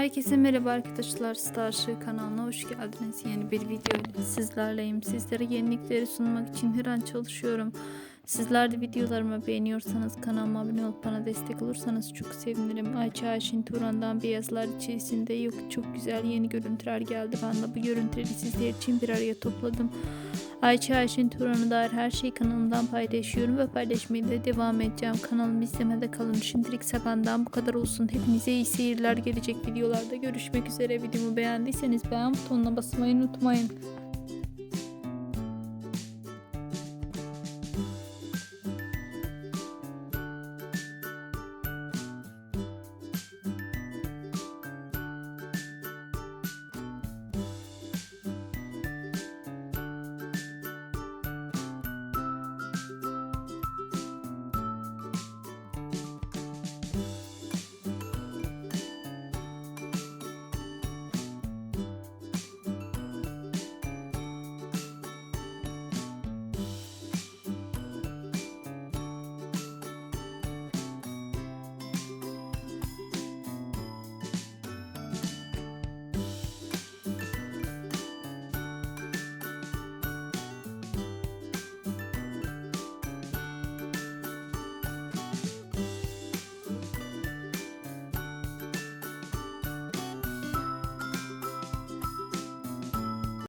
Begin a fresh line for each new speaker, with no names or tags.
Herkese merhaba arkadaşlar. Starship kanalına hoş geldiniz. Yeni bir video sizlerleyim. Sizlere yenilikleri sunmak için her an çalışıyorum. Sizler de videolarımı beğeniyorsanız kanalıma abone olup bana destek olursanız çok sevinirim. Ayça Ayşin Turan'dan beyazlar içerisinde yok çok güzel yeni görüntüler geldi. Ben de bu görüntüleri sizler için bir araya topladım. Ayça Ayşin Turan'a dair her şeyi kanalımdan paylaşıyorum ve paylaşmaya da devam edeceğim. Kanalımı izlemede kalın. Şimdilik benden bu kadar olsun. Hepinize iyi seyirler gelecek videolarda görüşmek üzere. Videomu beğendiyseniz beğen butonuna basmayı unutmayın.